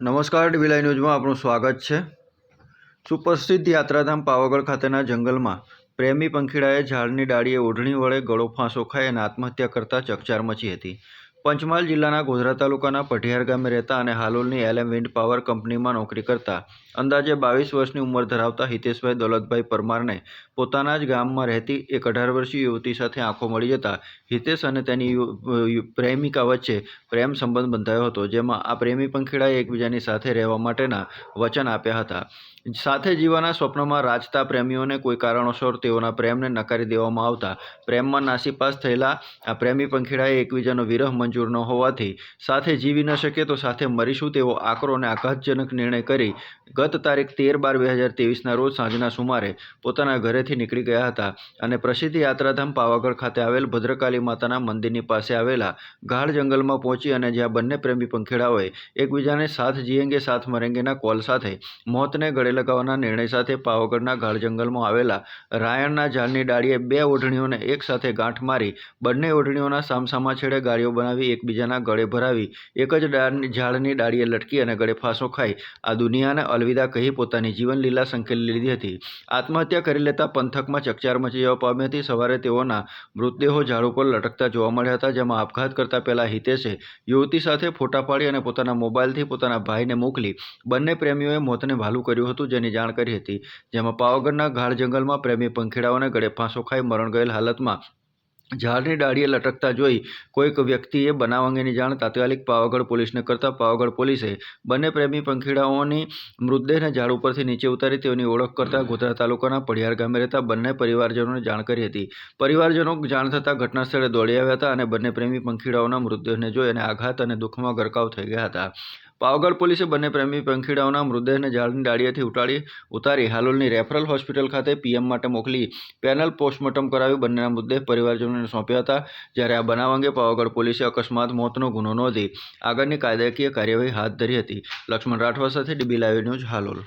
નમસ્કાર ડીવીલાઈ ન્યૂઝમાં આપનું સ્વાગત છે. સુપ્રસિદ્ધ યાત્રાધામ પાવાગઢ ખાતેના જંગલમાં પ્રેમી પંખીડાએ ઝાડની ડાળીએ ઓઢણી વડે ગળો ફાંસો ખાઈ અને આત્મહત્યા કરતા ચકચાર મચી હતી. પંચમહાલ જિલ્લાના ગોધરા તાલુકાના પઢિયાર ગામે રહેતા અને હાલોલની એલએમ વિન્ડ પાવર કંપનીમાં નોકરી કરતા અંદાજે બાવીસ વર્ષની ઉંમર ધરાવતા હિતેશભાઈ દોલતભાઈ પરમારને પોતાના જ ગામમાં રહેતી એક અઢાર વર્ષીય યુવતી સાથે આંખો મળી જતા હિતેશ અને તેની પ્રેમિકા વચ્ચે પ્રેમ સંબંધ બંધાયો હતો, જેમાં આ પ્રેમી પંખીડાએ એકબીજાની સાથે રહેવા માટેના વચન આપ્યા હતા. સાથે જીવવાના સ્વપ્નમાં રાજતા પ્રેમીઓને કોઈ કારણોસર તેઓના પ્રેમને નકારી દેવામાં આવતા પ્રેમમાં નાસીપાસ થયેલા આ પ્રેમી પંખીડાએ એકબીજાનો વિરહ મંજૂર ન હોવાથી સાથે જીવી ન શકે તો સાથે મરીશું તેવો આકરો અને આઘાતજનક નિર્ણય કરી ગત તારીખ તેર બાર બે હજાર ત્રેવીસના રોજ સાંજના સુમારે પોતાના ઘરેથી નીકળી ગયા હતા અને પ્રસિદ્ધ યાત્રાધામ પાવાગઢ ખાતે આવેલ ભદ્રકાલી માતાના મંદિરની પાસે આવેલા ગાઢ જંગલમાં પહોંચી અને જ્યાં બંને પ્રેમી પંખેડાઓએ એકબીજાને સાથ જીએંગે, સાથ મરેંગેના કોલ સાથે મોતને ગળે લગાવવાના નિર્ણય સાથે પાવાગઢના ગાઢ જંગલમાં આવેલા રાયણના ઝાડની ડાળીએ બે ઓઢણીઓને એક સાથે ગાંઠ મારી બંને ઓઢણીઓના સામસામા છેડે ગાળીઓ બનાવી એકબીજાના ગળે ભરાવી, એક જ ડાળની ઝાડની ડાળીએ લટકી અને ગળે ફાંસો ખાઈ, આ દુનિયાને અલવિદા કહી પોતાની જીવનલીલા સંકેલી લીધી હતી. આત્મહત્યા કરી લેતા પંથકમાં ચકચાર મચી જવા પામી હતી. સવારે તેઓના મૃતદેહો ઝાડ ઉપર લટકતા જોવા મળ્યા હતા, જેમાં આપઘાત કરતા પહેલા હિતેશે યુવતી સાથે ફોટા પાડી અને પોતાના મોબાઈલથી પોતાના ભાઈને મોકલી બંને પ્રેમીઓએ મોતને ભાલું કર્યું હતું, જેની જાણ કરી હતી, જેમાં પાવાગઢના ગાઢ જંગલમાં પ્રેમી પંખીડાઓને ગળે ફાંસો ખાઈ મરણ ગયેલ હાલતમાં ઝાડની ડાળીએ લટકતા જોઈ કોઈક વ્યક્તિએ બનાવ અંગેની જાણ તાત્કાલિક પાવાગઢ પોલીસને કરતા પાવાગઢ પોલીસે બંને પ્રેમી પંખીડાઓની મૃતદેહને ઝાડ ઉપરથી નીચે ઉતારી તેઓની ઓળખ કરતા ગોધરા તાલુકાના પડિયાર ગામે રહેતા બંને પરિવારજનોને જાણ કરી હતી. પરિવારજનો જાણ થતાં ઘટના સ્થળે દોડી આવ્યા હતા અને બંને પ્રેમી પંખીડાઓના મૃતદેહને જોઈ અને આઘાત અને દુઃખમાં ગરકાવ થઈ ગયા હતા. પાવાગઢ પોલીસે બંને પ્રેમી પંખીડાઓના મૃતદેહને ઝાડની ડાળીએથી ઉટાડી ઉતારી હાલોલની રેફરલ હોસ્પિટલ ખાતે પીએમ માટે મોકલી પેનલ પોસ્ટમોર્ટમ કરાવી બંનેના મૃતદેહ પરિવારજનોને સોંપ્યા હતા. જ્યારે આ બનાવ અંગે પાવાગઢ પોલીસે અકસ્માત, મોતનો ગુનો નોંધી આગળની કાયદાકીય કાર્યવાહી હાથ ધરી હતી. લક્ષ્મણ રાઠવા સાથે ડીબી લાઈવ ન્યૂઝ હાલોલ.